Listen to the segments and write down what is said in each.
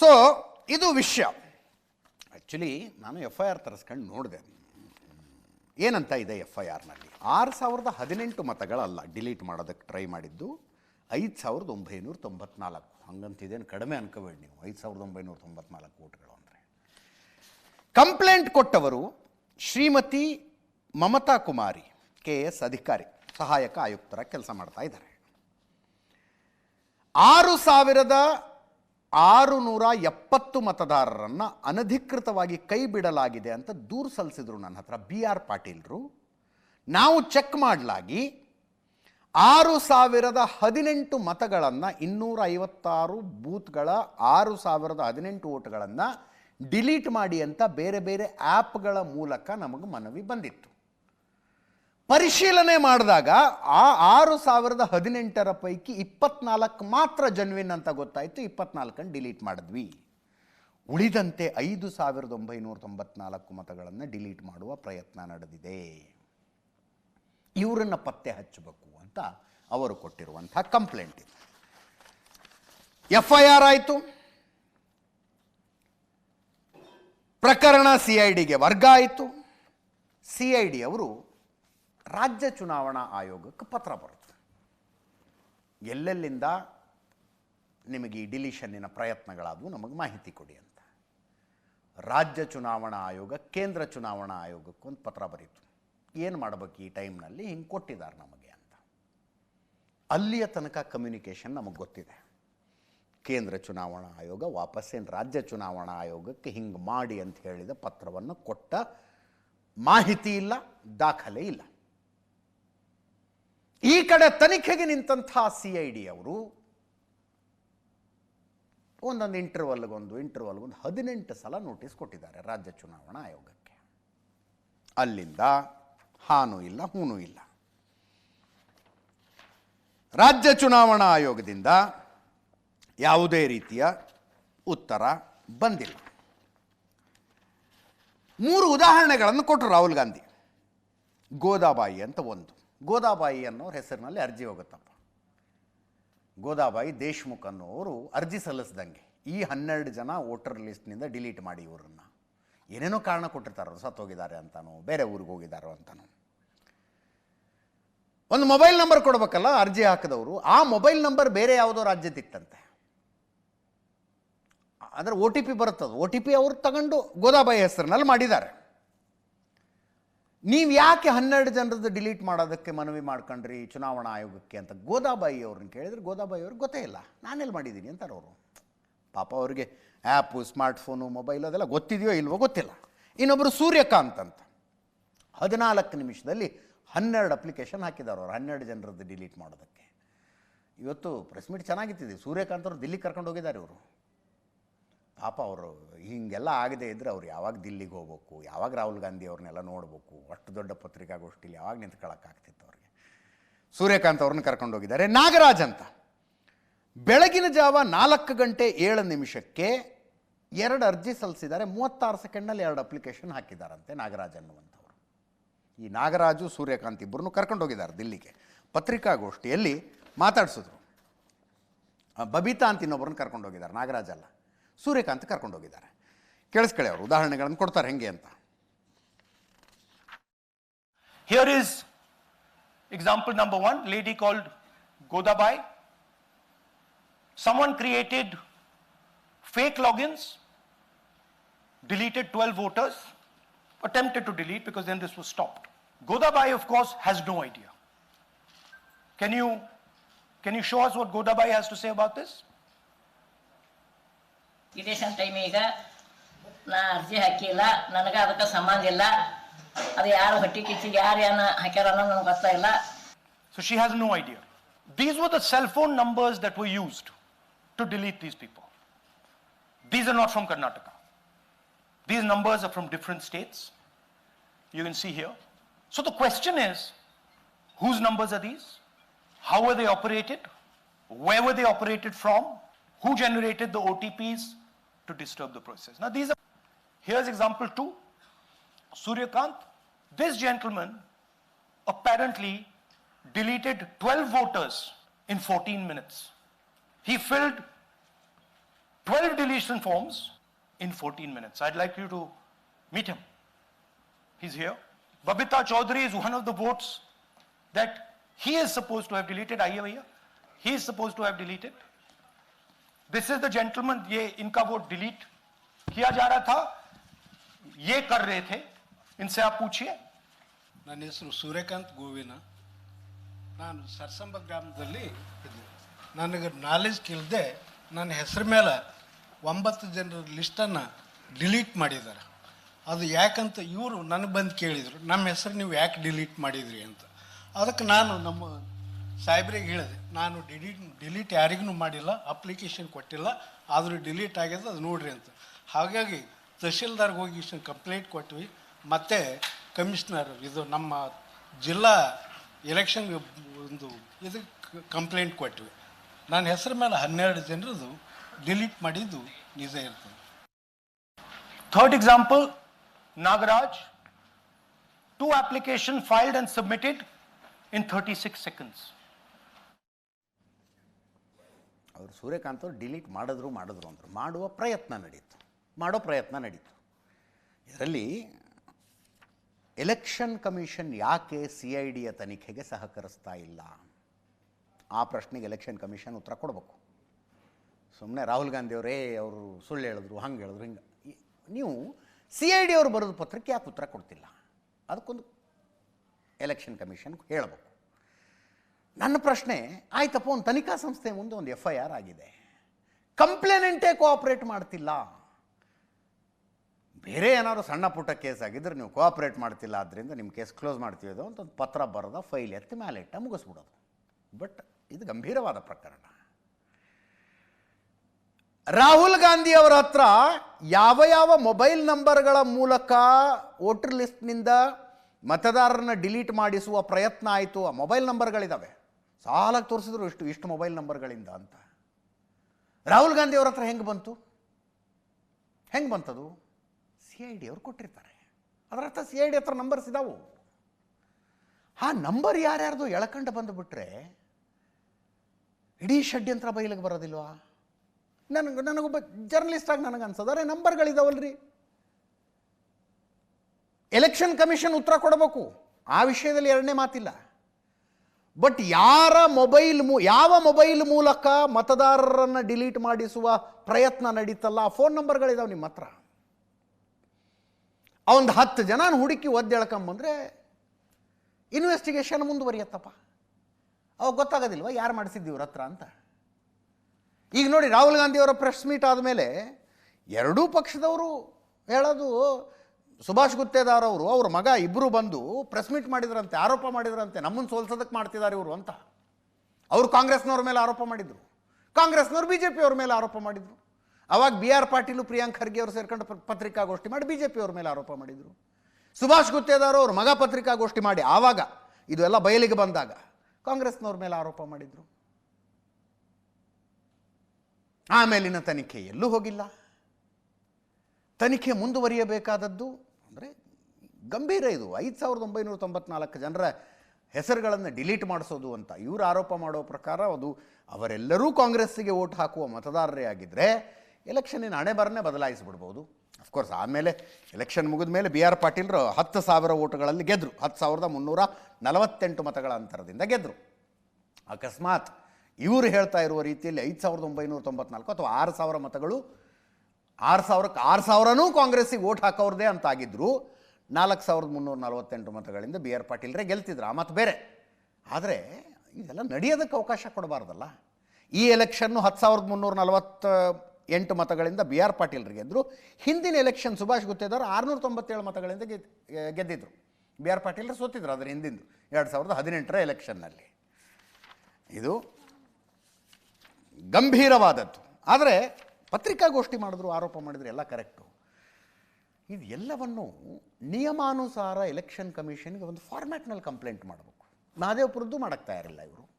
So ಇದು ವಿಷಯ. Actually ನಾನು ಎಫ್ ಐ ಆರ್ ತರಿಸ್ಕೊಂಡು ನೋಡಿದೆ. ಏನಂತ ಇದೆ ಎಫ್ ಐ ಆರ್ನಲ್ಲಿ ಆರು ಸಾವಿರದ ಹದಿನೆಂಟು ಮತಗಳಲ್ಲ ಡಿಲೀಟ್ ಮಾಡೋದಕ್ಕೆ ಟ್ರೈ ಮಾಡಿದ್ದು. ಐದು ಸಾವಿರದ ಒಂಬೈನೂರ ತೊಂಬತ್ನಾಲ್ಕು. ಹಂಗಂತಿದೇನು ಕಡಿಮೆ ಅನ್ಕೋಬೇಡಿ ನೀವು. ಐದು ಸಾವಿರದ ಒಂಬೈನೂರ ತೊಂಬತ್ನಾಲ್ಕು ಓಟ್ಗಳು ಅಂದರೆ. ಕಂಪ್ಲೇಂಟ್ ಕೊಟ್ಟವರು ಶ್ರೀಮತಿ ಮಮತಾ ಕುಮಾರಿ ಕೆ ಎಸ್ ಅಧಿಕಾರಿ, ಸಹಾಯಕ ಆಯುಕ್ತರ ಕೆಲಸ ಮಾಡ್ತಾ ಇದ್ದಾರೆ. ಆರು ಸಾವಿರದ ಆರು ನೂರ ಎಪ್ಪತ್ತು ಮತದಾರರನ್ನು ಅನಧಿಕೃತವಾಗಿ ಕೈ ಬಿಡಲಾಗಿದೆ ಅಂತ ದೂರು ಸಲ್ಲಿಸಿದ್ರು ನನ್ನ ಹತ್ರ, ಬಿ ಆರ್ ಪಾಟೀಲ್ರು. ನಾವು ಚೆಕ್ ಮಾಡಲಾಗಿ ಆರು ಸಾವಿರದ ಹದಿನೆಂಟು ಮತಗಳನ್ನು ಇನ್ನೂರ ಐವತ್ತಾರು ಬೂತ್ಗಳ ಆರು ಸಾವಿರದ ಹದಿನೆಂಟು ಓಟ್ಗಳನ್ನು ಡಿಲೀಟ್ ಮಾಡಿ ಅಂತ ಬೇರೆ ಬೇರೆ ಆ್ಯಪ್ಗಳ ಮೂಲಕ ನಮಗೆ ಮನವಿ ಬಂದಿತ್ತು. ಪರಿಶೀಲನೆ ಮಾಡಿದಾಗ ಆ ಆರು ಸಾವಿರದ ಹದಿನೆಂಟರ ಪೈಕಿ ಇಪ್ಪತ್ನಾಲ್ಕು ಮಾತ್ರ ಜನ್ವಿನ್ ಅಂತ ಗೊತ್ತಾಯಿತು. ಇಪ್ಪತ್ನಾಲ್ಕನ್ನು ಡಿಲೀಟ್ ಮಾಡಿದ್ವಿ. ಉಳಿದಂತೆ ಐದು ಸಾವಿರದ ಒಂಬೈನೂರ ತೊಂಬತ್ನಾಲ್ಕು ಮತಗಳನ್ನು ಡಿಲೀಟ್ ಮಾಡುವ ಪ್ರಯತ್ನ ನಡೆದಿದೆ. ಇವರನ್ನು ಪತ್ತೆ ಹಚ್ಚಬೇಕು ಅಂತ ಅವರು ಕೊಟ್ಟಿರುವಂಥ ಕಂಪ್ಲೇಂಟ್ ಇದೆ. ಎಫ್ ಐ ಆರ್ ಆಯಿತು. ಪ್ರಕರಣ ಸಿ ಐ ಡಿಗೆ ವರ್ಗ ಆಯಿತು. ಸಿ ಐ ಡಿ ಅವರು ರಾಜ್ಯ ಚುನಾವಣಾ ಆಯೋಗಕ್ಕೆ ಪತ್ರ ಬರುತ್ತೆ. ಎಲ್ಲೆಲ್ಲಿಂದ ನಿಮಗೆ ಈ ಡಿಲಿಷನ್ನಿನ ಪ್ರಯತ್ನಗಳಾದವು ನಮಗೆ ಮಾಹಿತಿ ಕೊಡಿ ಅಂತ. ರಾಜ್ಯ ಚುನಾವಣಾ ಆಯೋಗ, ಕೇಂದ್ರ ಚುನಾವಣಾ ಆಯೋಗಕ್ಕೆ ಒಂದು ಪತ್ರ ಬರೀತು. ಏನು ಮಾಡಬೇಕು ಈ ಟೈಮ್ನಲ್ಲಿ? ಹಿಂಗೆ ಕೊಟ್ಟಿದ್ದಾರೆ ನಮಗೆ ಅಂತ. ಅಲ್ಲಿಯ ತನಕ ಕಮ್ಯುನಿಕೇಷನ್ ನಮಗೆ ಗೊತ್ತಿದೆ. ಕೇಂದ್ರ ಚುನಾವಣಾ ಆಯೋಗ ವಾಪಸ್ಸೇನು ರಾಜ್ಯ ಚುನಾವಣಾ ಆಯೋಗಕ್ಕೆ ಹಿಂಗೆ ಮಾಡಿ ಅಂತ ಹೇಳಿದ ಪತ್ರವನ್ನು ಕೊಟ್ಟ ಮಾಹಿತಿ ಇಲ್ಲ, ದಾಖಲೆ ಇಲ್ಲ. ಈ ಕಡೆ ತನಿಖೆಗೆ ನಿಂತಹ ಸಿ ಐ ಡಿ ಅವರು ಒಂದೊಂದು ಇಂಟರ್ವಲ್ಗೊಂದು ಇಂಟರ್ವಲ್ಗೊಂದು ಹದಿನೆಂಟು ಸಲ ನೋಟಿಸ್ ಕೊಟ್ಟಿದ್ದಾರೆ ರಾಜ್ಯ ಚುನಾವಣಾ ಆಯೋಗಕ್ಕೆ. ಅಲ್ಲಿಂದ ಹಾನು ಇಲ್ಲ, ಹೂನು ಇಲ್ಲ. ರಾಜ್ಯ ಚುನಾವಣಾ ಆಯೋಗದಿಂದ ಯಾವುದೇ ರೀತಿಯ ಉತ್ತರ ಬಂದಿಲ್ಲ. ಮೂರು ಉದಾಹರಣೆಗಳನ್ನು ಕೊಟ್ಟರು ರಾಹುಲ್ ಗಾಂಧಿ. ಗೋದಾಬಾಯಿ ಅಂತ ಒಂದು. ಗೋದಾಬಾಯಿ ಅನ್ನೋರ ಹೆಸರಿನಲ್ಲಿ ಅರ್ಜಿ ಹೋಗುತ್ತಪ್ಪ. ಗೋದಾಬಾಯಿ ದೇಶ್ಮುಖ್ ಅನ್ನೋರು ಅರ್ಜಿ ಸಲ್ಲಿಸ್ದಂಗೆ ಈ ಹನ್ನೆರಡು ಜನ ವೋಟರ್ ಲಿಸ್ಟ್ನಿಂದ ಡಿಲೀಟ್ ಮಾಡಿ ಇವರನ್ನು. ಏನೇನೋ ಕಾರಣ ಕೊಟ್ಟಿರ್ತಾರೋ ಸತ್ತೋಗಿದ್ದಾರೆ ಅಂತಾನೋ, ಬೇರೆ ಊರಿಗೆ ಹೋಗಿದ್ದಾರೋ ಅಂತಾನೋ. ಒಂದು ಮೊಬೈಲ್ ನಂಬರ್ ಕೊಡಬೇಕಲ್ಲ, ಅರ್ಜಿ ಹಾಕಿದವರು, ಆ ಮೊಬೈಲ್ ನಂಬರ್ ಬೇರೆ ಯಾವುದೋ ರಾಜ್ಯದಿತ್ತಂತೆ. ಅಂದರೆ ಒ ಟಿ ಪಿ ಬರುತ್ತದು, ಒ ಟಿ ಪಿ ಅವರು ತಗೊಂಡು ಗೋದಾಬಾಯಿ ಹೆಸರಿನಲ್ಲಿ ಮಾಡಿದ್ದಾರೆ. ನೀವು ಯಾಕೆ ಹನ್ನೆರಡು ಜನರದ್ದು ಡಿಲೀಟ್ ಮಾಡೋದಕ್ಕೆ ಮನವಿ ಮಾಡ್ಕೊಂಡ್ರಿ ಚುನಾವಣಾ ಆಯೋಗಕ್ಕೆ ಅಂತ ಗೋದಾಬಾಯಿ ಅವ್ರನ್ನ ಕೇಳಿದ್ರೆ ಗೋದಾಬಾಯಿ ಅವ್ರಿಗೆ ಗೊತ್ತೇ ಇಲ್ಲ. ನಾನೆಲ್ಲಿ ಮಾಡಿದ್ದೀನಿ ಅಂತಾರೆ ಅವರು. ಪಾಪ ಅವ್ರಿಗೆ ಆ್ಯಪು, ಸ್ಮಾರ್ಟ್ಫೋನು, ಮೊಬೈಲ್ ಅದೆಲ್ಲ ಗೊತ್ತಿದೆಯೋ ಇಲ್ವೋ ಗೊತ್ತಿಲ್ಲ. ಇನ್ನೊಬ್ಬರು ಸೂರ್ಯಕಾಂತ್ ಅಂತ. ಹದಿನಾಲ್ಕು ನಿಮಿಷದಲ್ಲಿ ಹನ್ನೆರಡು ಅಪ್ಲಿಕೇಶನ್ ಹಾಕಿದ್ದಾರೆ ಅವರು ಹನ್ನೆರಡು ಜನರದ್ದು ಡಿಲೀಟ್ ಮಾಡೋದಕ್ಕೆ. ಇವತ್ತು ಪ್ರೆಸ್ ಮೀಟ್ ಚೆನ್ನಾಗಿತ್ತಿದೆ. ಸೂರ್ಯಕಾಂತ್ ಅವರು ದಿಲ್ಲಿಗೆ ಕರ್ಕೊಂಡು ಹೋಗಿದ್ದಾರೆ ಇವರು. ಪಾಪ ಅವರು ಹೀಗೆಲ್ಲ ಆಗದೆ ಇದ್ದರೆ ಅವ್ರು ಯಾವಾಗ ದಿಲ್ಲಿಗೆ ಹೋಗ್ಬೇಕು, ಯಾವಾಗ ರಾಹುಲ್ ಗಾಂಧಿ ಅವ್ರನ್ನೆಲ್ಲ ನೋಡ್ಬೇಕು, ಅಷ್ಟು ದೊಡ್ಡ ಪತ್ರಿಕಾಗೋಷ್ಠಿಲಿ ಯಾವಾಗ ನಿಂತ್ಕೊಳ್ಳೋಕ್ಕಾಗ್ತಿತ್ತು ಅವ್ರಿಗೆ? ಸೂರ್ಯಕಾಂತ್ ಅವ್ರನ್ನ ಕರ್ಕೊಂಡೋಗಿದ್ದಾರೆ ನಾಗರಾಜ್ ಅಂತ. ಬೆಳಗಿನ ಜಾವ ನಾಲ್ಕು ಗಂಟೆ ಏಳು ನಿಮಿಷಕ್ಕೆ ಎರಡು ಅರ್ಜಿ ಸಲ್ಲಿಸಿದ್ದಾರೆ. ಮೂವತ್ತಾರು ಸೆಕೆಂಡ್ನಲ್ಲಿ ಎರಡು ಅಪ್ಲಿಕೇಶನ್ ಹಾಕಿದ್ದಾರಂತೆ ನಾಗರಾಜ್ ಅನ್ನುವಂಥವ್ರು. ಈ ನಾಗರಾಜು, ಸೂರ್ಯಕಾಂತ್ ಇಬ್ಬರನ್ನು ಕರ್ಕೊಂಡೋಗಿದ್ದಾರೆ ದಿಲ್ಲಿಗೆ. ಪತ್ರಿಕಾಗೋಷ್ಠಿಯಲ್ಲಿ ಮಾತಾಡಿಸಿದ್ರು. ಬಬಿತಾ ಅಂತ ಇನ್ನೊಬ್ಬರನ್ನ ಕರ್ಕೊಂಡೋಗಿದ್ದಾರೆ ನಾಗರಾಜ್ ಅಲ್ಲ. ಸೂರ್ಯಕಾಂತ್ ಕರ್ಕೊಂಡು ಹೋಗಿದ್ದಾರೆ ಕೇಳಿಸ್ಕೊಳ್ಳಿ ಅವರು ಉದಾಹರಣೆಗಳನ್ನು ಕೊಡ್ತಾರೆ ಹೆಂಗೆ ಅಂತ Here is example number one, lady called Godabai. Someone created fake logins, deleted 12 voters, attempted to delete because then this was stopped. Godabai, of course, has no idea. Can you, can you show us what Godabai has to say about this? Election ಟೈಮಿಗ ನಾ ಅರ್ಜಿ ಹಾಕಿಲ್ಲ ನನಗೆ ಅದಕ್ಕೆ ಸಂಬಂಧ ಇಲ್ಲ ಅದು ಯಾರು ಹೊಟ್ಟಿ ಕಿಚ್ಚಿಗೆ ಯಾರು ಏನ ಹಾಕ್ಯಾರ ಅನ್ನೋದು ನನಗೆ ಗೊತ್ತಾಗಿಲ್ಲ So she has no idea. These were the cell phone numbers that were used to delete these people. These are not from Karnataka. These numbers are from different states. You can see here. So the question is whose numbers are these? How were they operated? Where were they operated from? Who generated the OTPs To disturb the process? Now, these are. Here's example two Suryakant. This gentleman apparently deleted 12 voters in 14 minutes. He filled 12 deletion forms in 14 minutes. I'd like you to meet him. He's here. Babita Chaudhary is one of the votes that he is supposed to have deleted. Aye bhaiya. He is supposed to have deleted. This is the gentleman, ये इनका vote delete किया जा रहा था ये कर रहे थे इनसे आप पूछिए ನನ್ನ ಹೆಸರು ಸೂರ್ಯಕಾಂತ್ ಗೋವಿನ ನಾನು ಸರ್ಸಂಬ ಗ್ರಾಮದಲ್ಲಿ ಇದ್ದೆ ನನಗೆ ನಾಲೆಜ್ ಕೇಳದೆ ನನ್ನ ಹೆಸರು ಮೇಲೆ ಒಂಬತ್ತು ಜನರ ಲಿಸ್ಟನ್ನು ಡಿಲೀಟ್ ಮಾಡಿದ್ದಾರೆ ಅದು ಯಾಕಂತ ಇವರು ನನಗೆ ಬಂದು ಕೇಳಿದರು ನಮ್ಮ ಹೆಸರು ನೀವು ಯಾಕೆ ಡಿಲೀಟ್ ಮಾಡಿದ್ರಿ ಅಂತ ಅದಕ್ಕೆ ನಾನು ನಮ್ಮ ಸಾಹೇಬ್ರಿಗೆ ಹೇಳಿದೆ, ನಾನು ಡಿಲೀಟ್ ಡಿಲೀಟ್ ಯಾರಿಗೂ ಮಾಡಿಲ್ಲ ಅಪ್ಲಿಕೇಶನ್ ಕೊಟ್ಟಿಲ್ಲ, ಆದರೂ ಡಿಲೀಟ್ ಆಗಿದೆ ಅದು ನೋಡ್ರಿ ಅಂತ. ಹಾಗಾಗಿ ತಹಶೀಲ್ದಾರ್ಗೆ ಹೋಗಿ ಇಷ್ಟು ಕಂಪ್ಲೇಂಟ್ ಕೊಟ್ವಿ. ಮತ್ತು ಕಮಿಷನರ್ ಇದು ನಮ್ಮ ಜಿಲ್ಲಾ ಎಲೆಕ್ಷನ್ ಒಂದು ಇದಕ್ಕೆ ಕಂಪ್ಲೇಂಟ್ ಕೊಟ್ವಿ. ನನ್ನ ಹೆಸರು ಮೇಲೆ ಹನ್ನೆರಡು ಜನರದು ಡಿಲೀಟ್ ಮಾಡಿದ್ದು ನಿಜ ಇರ್ತದೆ. Third example Nagaraj two application filed and submitted in in 36 seconds. ಅವರು ಸೂರ್ಯಕಾಂತ್ ಡಿಲೀಟ್ ಮಾಡಿದ್ರು ಮಾಡಿದ್ರು ಅಂದರು. ಮಾಡುವ ಪ್ರಯತ್ನ ನಡೀತು. ಮಾಡೋ ಪ್ರಯತ್ನ ನಡೀತು. ಇದರಲ್ಲಿ ಎಲೆಕ್ಷನ್ ಕಮಿಷನ್ ಯಾಕೆ ಸಿ ಐ ಡಿಯ ತನಿಖೆಗೆ ಸಹಕರಿಸ್ತಾ ಇಲ್ಲ? ಆ ಪ್ರಶ್ನೆಗೆ ಎಲೆಕ್ಷನ್ ಕಮಿಷನ್ ಉತ್ತರ ಕೊಡಬೇಕು. ಸುಮ್ಮನೆ ರಾಹುಲ್ ಗಾಂಧಿ ಅವರೇ ಅವರು ಸುಳ್ಳು ಹೇಳಿದ್ರು, ಹಂಗೆ ಹೇಳಿದ್ರು, ಹಿಂಗೆ. ನೀವು ಸಿ ಐ ಡಿ ಅವರು ಬರೆದ ಪತ್ರಕ್ಕೆ ಯಾಕೆ ಉತ್ತರ ಕೊಡ್ತಿಲ್ಲ? ಅದಕ್ಕೊಂದು ಎಲೆಕ್ಷನ್ ಕಮಿಷನ್ ಹೇಳಬೇಕು. ನನ್ನ ಪ್ರಶ್ನೆ, ಆಯ್ತಪ್ಪ, ಒಂದು ತನಿಖಾ ಸಂಸ್ಥೆ ಮುಂದೆ ಒಂದು ಎಫ್ ಐ ಆರ್ ಆಗಿದೆ. ಕಂಪ್ಲೇನೆಂಟೇ ಕೋಆಪ್ರೇಟ್ ಮಾಡ್ತಿಲ್ಲ. ಬೇರೆ ಏನಾದ್ರು ಸಣ್ಣ ಪುಟ್ಟ ಕೇಸ್ ಆಗಿದ್ರೆ ನೀವು ಕೋಆಪ್ರೇಟ್ ಮಾಡ್ತಿಲ್ಲ ಆದ್ದರಿಂದ ನಿಮ್ಮ ಕೇಸ್ ಕ್ಲೋಸ್ ಮಾಡ್ತೀವಿ ಅಂತ ಒಂದು ಪತ್ರ ಬರೆದ ಫೈಲ್ ಎತ್ತಿ ಮೇಲೆ ಇಟ್ಟ ಮುಗಿಸ್ಬಿಡೋದು. ಬಟ್ ಇದು ಗಂಭೀರವಾದ ಪ್ರಕರಣ. ರಾಹುಲ್ ಗಾಂಧಿ ಅವರ ಹತ್ರ ಯಾವ ಯಾವ ಮೊಬೈಲ್ ನಂಬರ್ಗಳ ಮೂಲಕ ವೋಟರ್ ಲಿಸ್ಟ್ನಿಂದ ಮತದಾರರನ್ನ ಡಿಲೀಟ್ ಮಾಡಿಸುವ ಪ್ರಯತ್ನ ಆಯಿತು, ಆ ಮೊಬೈಲ್ ನಂಬರ್ಗಳಿದ್ದಾವೆ ಸಾಲಾಗಿ ತೋರಿಸಿದ್ರು ಇಷ್ಟು ಇಷ್ಟು ಮೊಬೈಲ್ ನಂಬರ್ಗಳಿಂದ ಅಂತ. ರಾಹುಲ್ ಗಾಂಧಿ ಅವ್ರ ಹತ್ರ ಹೆಂಗೆ ಬಂತು? ಹೆಂಗೆ ಬಂತದು? ಸಿ ಐ ಡಿ ಅವ್ರು ಕೊಟ್ಟಿರ್ತಾರೆ. ಅದರ ಅರ್ಥ ಸಿ ಐ ಡಿ ಹತ್ರ ನಂಬರ್ಸ್ ಇದಾವು. ಆ ನಂಬರ್ ಯಾರ್ಯಾರ್ದು ಎಳ್ಕಂಡು ಬಂದುಬಿಟ್ರೆ ಇಡೀ ಷಡ್ಯಂತ್ರ ಬಯಲಿಗೆ ಬರೋದಿಲ್ವಾ? ನನಗೆ, ನನಗೊಬ್ಬ ಜರ್ನಲಿಸ್ಟ್ ಆಗಿ ನನಗೆ ಅನ್ಸೋದು, ಅರೆ ನಂಬರ್ಗಳಿದಾವಲ್ರಿ ಎಲೆಕ್ಷನ್ ಕಮಿಷನ್ ಉತ್ತರ ಕೊಡಬೇಕು. ಆ ವಿಷಯದಲ್ಲಿ ಎರಡನೇ ಮಾತಿಲ್ಲ. ಬಟ್ ಯಾರ ಮೊಬೈಲ್ ಮೂ, ಯಾವ ಮೊಬೈಲ್ ಮೂಲಕ ಮತದಾರರನ್ನು ಡಿಲೀಟ್ ಮಾಡಿಸುವ ಪ್ರಯತ್ನ ನಡೀತಲ್ಲ, ಆ ಫೋನ್ ನಂಬರ್ಗಳಿದಾವೆ ನಿಮ್ಮ ಹತ್ರ. ಅವೊಂದು ಹತ್ತು ಜನ ಹುಡುಕಿ ಒದ್ದೆಳ್ಕೊಂಬಂದ್ರೆ ಇನ್ವೆಸ್ಟಿಗೇಷನ್ ಮುಂದುವರಿಯತ್ತಪ್ಪ. ಅವಾಗ ಗೊತ್ತಾಗೋದಿಲ್ವ ಯಾರು ಮಾಡಿಸಿದ್ದು ಇವ್ರ ಹತ್ರ ಅಂತ? ಈಗ ನೋಡಿ ರಾಹುಲ್ ಗಾಂಧಿಯವರ ಪ್ರೆಸ್ ಮೀಟ್ ಆದಮೇಲೆ ಎರಡೂ ಪಕ್ಷದವರು ಹೇಳೋದು ಸುಭಾಷ್ ಗುತ್ತೇದಾರ್ ಅವರು, ಅವ್ರ ಮಗ ಇಬ್ಬರು ಬಂದು ಪ್ರೆಸ್ ಮೀಟ್ ಮಾಡಿದ್ರಂತೆ, ಆರೋಪ ಮಾಡಿದ್ರಂತೆ, ನಮ್ಮನ್ನು ಸೋಲ್ಸೋದಕ್ಕೆ ಮಾಡ್ತಿದ್ದಾರೆ ಇವರು ಅಂತ. ಅವರು ಕಾಂಗ್ರೆಸ್ನವ್ರ ಮೇಲೆ ಆರೋಪ ಮಾಡಿದರು. ಕಾಂಗ್ರೆಸ್ನವ್ರು ಬಿ ಜೆ ಪಿಯವ್ರ ಮೇಲೆ ಆರೋಪ ಮಾಡಿದರು. ಅವಾಗ ಬಿ ಆರ್ ಪಾಟೀಲು, ಪ್ರಿಯಾಂಕ್ ಖರ್ಗೆ ಅವರು ಸೇರ್ಕೊಂಡು ಪತ್ರಿಕಾಗೋಷ್ಠಿ ಮಾಡಿ ಬಿ ಜೆ ಪಿಯವ್ರ ಮೇಲೆ ಆರೋಪ ಮಾಡಿದರು. ಸುಭಾಷ್ ಗುತ್ತೇದಾರ್ ಅವ್ರ ಮಗ ಪತ್ರಿಕಾಗೋಷ್ಠಿ ಮಾಡಿ ಆವಾಗ ಇದೆಲ್ಲ ಬಯಲಿಗೆ ಬಂದಾಗ ಕಾಂಗ್ರೆಸ್ನವ್ರ ಮೇಲೆ ಆರೋಪ ಮಾಡಿದರು. ಆಮೇಲಿನ ತನಿಖೆ ಎಲ್ಲೂ ಹೋಗಿಲ್ಲ. ತನಿಖೆ ಮುಂದುವರಿಯಬೇಕಾದದ್ದು ಗಂಭೀರ ಇದು. ಐದು ಸಾವಿರದ ಒಂಬೈನೂರ ತೊಂಬತ್ನಾಲ್ಕು ಜನರ ಹೆಸರುಗಳನ್ನು ಡಿಲೀಟ್ ಮಾಡಿಸೋದು ಅಂತ ಇವರು ಆರೋಪ ಮಾಡೋ ಪ್ರಕಾರ ಅದು ಅವರೆಲ್ಲರೂ ಕಾಂಗ್ರೆಸ್ಸಿಗೆ ಓಟ್ ಹಾಕುವ ಮತದಾರರೇ ಆಗಿದ್ದರೆ ಎಲೆಕ್ಷನಿನ ಹಣೆ ಬರನ್ನೇ ಬದಲಾಯಿಸಿಬಿಡ್ಬೋದು ಅಫ್ಕೋರ್ಸ್ ಆಮೇಲೆ ಎಲೆಕ್ಷನ್ ಮುಗಿದ ಮೇಲೆ ಬಿ ಆರ್ ಪಾಟೀಲ್ರು ಹತ್ತು ಸಾವಿರ ಓಟುಗಳಲ್ಲಿ ಗೆದ್ದರು ಹತ್ತು ಸಾವಿರದ ಮುನ್ನೂರ ನಲವತ್ತೆಂಟು ಮತಗಳ ಅಂತರದಿಂದ ಗೆದ್ದರು ಅಕಸ್ಮಾತ್ ಇವರು ಹೇಳ್ತಾ ಇರುವ ರೀತಿಯಲ್ಲಿ ಐದು ಸಾವಿರದ ಒಂಬೈನೂರ ತೊಂಬತ್ನಾಲ್ಕು ಅಥವಾ ಆರು ಸಾವಿರ ಮತಗಳು ಆರು ಸಾವಿರಕ್ಕೆ ಆರು ಸಾವಿರನೂ ಕಾಂಗ್ರೆಸ್ಸಿಗೆ ಓಟ್ ಹಾಕೋರದೇ ಅಂತ ಆಗಿದ್ರು. ನಾಲ್ಕು ಸಾವಿರದ ಮುನ್ನೂರ ನಲವತ್ತೆಂಟು ಮತಗಳಿಂದ ಬಿ ಆರ್ ಪಾಟೀಲ್ರೇ ಗೆಲ್ತಿದ್ರು. ಆ ಮತ್ತು ಬೇರೆ. ಆದರೆ ಇದೆಲ್ಲ ನಡೆಯೋದಕ್ಕೆ ಅವಕಾಶ ಕೊಡಬಾರ್ದಲ್ಲ. ಈ ಎಲೆಕ್ಷನ್ನು ಹತ್ತು ಸಾವಿರದ ಮುನ್ನೂರ ನಲವತ್ತ ಎಂಟು ಮತಗಳಿಂದ ಬಿ ಆರ್ ಪಾಟೀಲ್ರು ಗೆದ್ದರು ಹಿಂದಿನ ಎಲೆಕ್ಷನ್ ಸುಭಾಷ್ ಗುತ್ತೇದಾರ್ ಆರುನೂರ ತೊಂಬತ್ತೇಳು ಮತಗಳಿಂದ ಗೆದ್ ಗೆದ್ದಿದ್ರು. ಬಿ ಆರ್ ಪಾಟೀಲ್ರು ಸೋತಿದ್ರು ಅದರ ಹಿಂದಿಂದು, ಎರಡು ಸಾವಿರದ ಹದಿನೆಂಟರ ಎಲೆಕ್ಷನ್ನಲ್ಲಿ. ಇದು ಗಂಭೀರವಾದದ್ದು. ಆದರೆ ಪತ್ರಿಕಾಗೋಷ್ಠಿ ಮಾಡಿದ್ರು, ಆರೋಪ ಮಾಡಿದ್ರು ಎಲ್ಲ ಕರೆಕ್ಟು. ಇದು ನಿಯಮಾನುಸಾರ ಎಲೆಕ್ಷನ್ ಕಮಿಷನ್ಗೆ ಒಂದು ಫಾರ್ಮ್ಯಾಟ್ನಲ್ಲಿ ಕಂಪ್ಲೇಂಟ್ ಮಾಡಬೇಕು. ಮಹದೇವಪುರದ್ದು ಮಾಡಕ್ಕೆ ತಯಾರಿಲ್ಲ ಇವರು.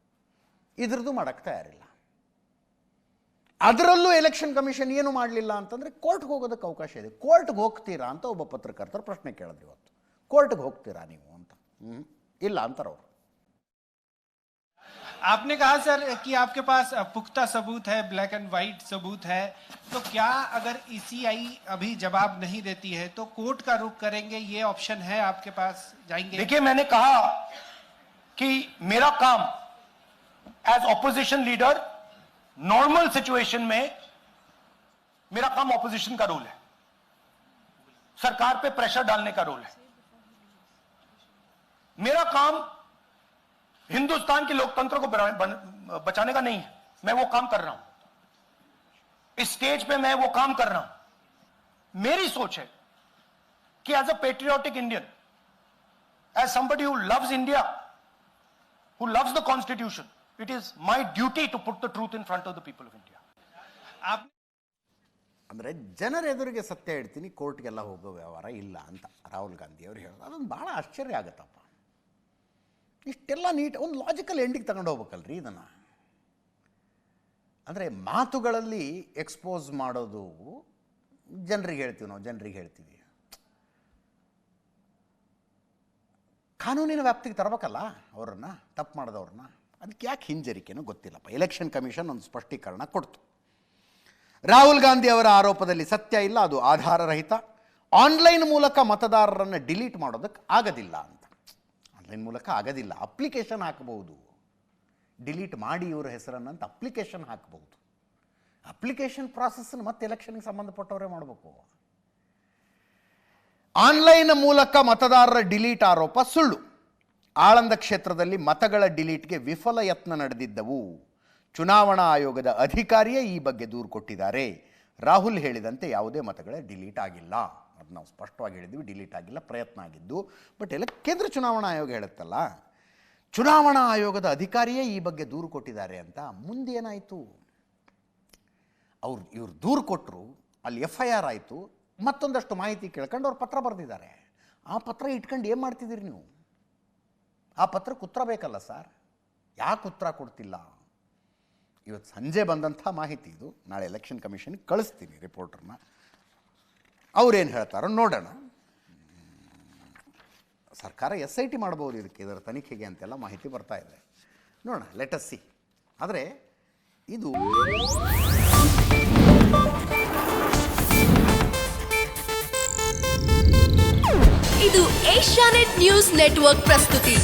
ಇದ್ರದ್ದು ಮಾಡಕ್ಕೆ ತಯಾರಿಲ್ಲ. ಅದರಲ್ಲೂ ಎಲೆಕ್ಷನ್ ಕಮಿಷನ್ ಏನು ಮಾಡಲಿಲ್ಲ ಅಂತಂದರೆ ಕೋರ್ಟ್ಗೆ ಹೋಗೋದಕ್ಕೆ ಅವಕಾಶ ಇದೆ. ಕೋರ್ಟ್ಗೆ ಹೋಗ್ತೀರಾ ಅಂತ ಒಬ್ಬ ಪತ್ರಕರ್ತರು ಪ್ರಶ್ನೆ ಕೇಳಿದ್ರು ಇವತ್ತು. ಕೋರ್ಟ್ಗೆ ಹೋಗ್ತೀರಾ ನೀವು ಅಂತ. ಇಲ್ಲ ಅಂತಾರೆ आपने कहा, सर, कि आपके पास पुख्ता सबूत है, ब्लैक एंड व्हाइट सबूत है तो क्या अगर ईसीआई अभी जवाब नहीं देती है तो कोर्ट का रुख करेंगे, ये ऑप्शन है आपके पास, जाएँगे? देखिए, मैंने कहा कि मेरा काम as opposition leader normal situation में, मेरा काम ऑपोजिशन का रोल है। सरकार पे प्रेशर डालने का रोल है। मेरा काम हिंदुस्तान के लोकतंत्र को बना- बन- बचाने का नहीं है मैं वो काम कर रहा हूं इस स्टेज पे मैं वो काम कर रहा हूं मेरी सोच है कि as a patriotic Indian as somebody who loves India, who loves the Constitution, it is my duty to put the truth in front of the people of India. आप ಅಂದರೆ ಜನರ ಎದುರಿಗೆ ಸತ್ಯ ಹೇಳ್ತೀನಿ ಕೋರ್ಟ್ಗೆಲ್ಲ ಹೋಗೋ ವ್ಯವಹಾರ ಇಲ್ಲ ಅಂತ ರಾಹುಲ್ ಗಾಂಧಿ ಅವರು ಹೇಳೋದು ಅದೊಂದು ಭಾಳ ಆಶ್ಚರ್ಯ ಆಗುತ್ತಪ್ಪ ಇಷ್ಟೆಲ್ಲ ನೀಟ್, ಒಂದು ಲಾಜಿಕಲ್ ಎಂಡಿಗೆ ತಗೊಂಡು ಹೋಗ್ಬೇಕಲ್ರಿ ಇದನ್ನು. ಅಂದರೆ ಮಾತುಗಳಲ್ಲಿ ಎಕ್ಸ್ಪೋಸ್ ಮಾಡೋದು ಜನರಿಗೆ ಹೇಳ್ತೀವಿ ನಾವು, ಜನರಿಗೆ ಹೇಳ್ತೀವಿ. ಕಾನೂನಿನ ವ್ಯಾಪ್ತಿಗೆ ತರಬೇಕಲ್ಲ ಅವ್ರನ್ನ, ತಪ್ಪು ಮಾಡಿದವ್ರನ್ನ. ಅದಕ್ಕೆ ಯಾಕೆ ಹಿಂಜರಿಕೆನೂ ಗೊತ್ತಿಲ್ಲಪ್ಪ. ಎಲೆಕ್ಷನ್ ಕಮಿಷನ್ ಒಂದು ಸ್ಪಷ್ಟೀಕರಣ ಕೊಡ್ತು. ರಾಹುಲ್ ಗಾಂಧಿ ಅವರ ಆರೋಪದಲ್ಲಿ ಸತ್ಯ ಇಲ್ಲ, ಅದು ಆಧಾರರಹಿತ. ಆನ್ಲೈನ್ ಮೂಲಕ ಮತದಾರರನ್ನು ಡಿಲೀಟ್ ಮಾಡೋದಕ್ಕೆ ಆಗೋದಿಲ್ಲ ಅಂತ. ಆನ್ಲೈನ್ ಮೂಲಕ ಆಗೋದಿಲ್ಲ. ಅಪ್ಲಿಕೇಶನ್ ಹಾಕಬಹುದು ಡಿಲೀಟ್ ಮಾಡಿ ಇವರ ಹೆಸರನ್ನಂತ ಅಪ್ಲಿಕೇಶನ್ ಹಾಕಬಹುದು ಅಪ್ಲಿಕೇಶನ್ ಪ್ರಾಸೆಸ್ನ ಮತ್ತೆ ಎಲೆಕ್ಷನ್ಗೆ ಸಂಬಂಧಪಟ್ಟವರೇ ಮಾಡಬೇಕು. ಆನ್ಲೈನ್ ಮೂಲಕ ಮತದಾರರ ಡಿಲೀಟ್ ಆರೋಪ ಸುಳ್ಳು. ಆಳಂದ ಕ್ಷೇತ್ರದಲ್ಲಿ ಮತಗಳ ಡಿಲೀಟ್ಗೆ ವಿಫಲ ಯತ್ನ ನಡೆದಿದ್ದವು. ಚುನಾವಣಾ ಆಯೋಗದ ಅಧಿಕಾರಿಯೇ ಈ ಬಗ್ಗೆ ದೂರು ಕೊಟ್ಟಿದ್ದಾರೆ. ರಾಹುಲ್ ಹೇಳಿದಂತೆ ಯಾವುದೇ ಮತಗಳ ಡಿಲೀಟ್ ಆಗಿಲ್ಲ. ಅದು ನಾವು ಸ್ಪಷ್ಟವಾಗಿ ಹೇಳಿದ್ವಿ ಡಿಲೀಟ್ ಆಗಿಲ್ಲ, ಪ್ರಯತ್ನ ಆಗಿದ್ದು. ಬಟ್ ಎಲ್ಲ ಕೇಂದ್ರ ಚುನಾವಣಾ ಆಯೋಗ ಹೇಳುತ್ತಲ್ಲ, ಚುನಾವಣಾ ಆಯೋಗದ ಅಧಿಕಾರಿಯೇ ಈ ಬಗ್ಗೆ ದೂರು ಕೊಟ್ಟಿದ್ದಾರೆ ಅಂತ ಮುಂದೇನಾಯಿತು ಅವ್ರು, ಇವ್ರು ದೂರು ಕೊಟ್ಟರು ಅಲ್ಲಿ ಎಫ್ ಐ ಆರ್ ಆಯಿತು, ಮತ್ತೊಂದಷ್ಟು ಮಾಹಿತಿ ಕೇಳ್ಕೊಂಡು ಅವ್ರು ಪತ್ರ ಬರೆದಿದ್ದಾರೆ. ಆ ಪತ್ರ ಇಟ್ಕೊಂಡು ಏನು ಮಾಡ್ತಿದ್ದೀರಿ ನೀವು? ಆ ಪತ್ರಕ್ಕೆ ಉತ್ತರ ಬೇಕಲ್ಲ ಸರ್? ಯಾಕೆ ಉತ್ತರ ಕೊಡ್ತಿಲ್ಲ? ಇವತ್ತು ಸಂಜೆ ಬಂದಂಥ ಮಾಹಿತಿ ಇದು. ನಾಳೆ ಎಲೆಕ್ಷನ್ ಕಮಿಷನ್ಗೆ ಕಳಿಸ್ತೀನಿ ರಿಪೋರ್ಟರ್ನ ಅವ್ರೇನು ಹೇಳ್ತಾರೋ ನೋಡೋಣ. ಸರ್ಕಾರ ಎಸ್ ಐ ಟಿ ಮಾಡ್ಬೋದು ಇದಕ್ಕೆ, ಇದರ ತನಿಖೆಗೆ ಅಂತೆಲ್ಲ ಮಾಹಿತಿ ಬರ್ತಾ ಇದೆ. ನೋಡೋಣ ಲೆಟಸ್ ಸಿ ಆದರೆ ಇದು ಇದು ಏಷ್ಯಾನೆಟ್ ನ್ಯೂಸ್ ನೆಟ್ವರ್ಕ್ ಪ್ರಸ್ತುತಿ.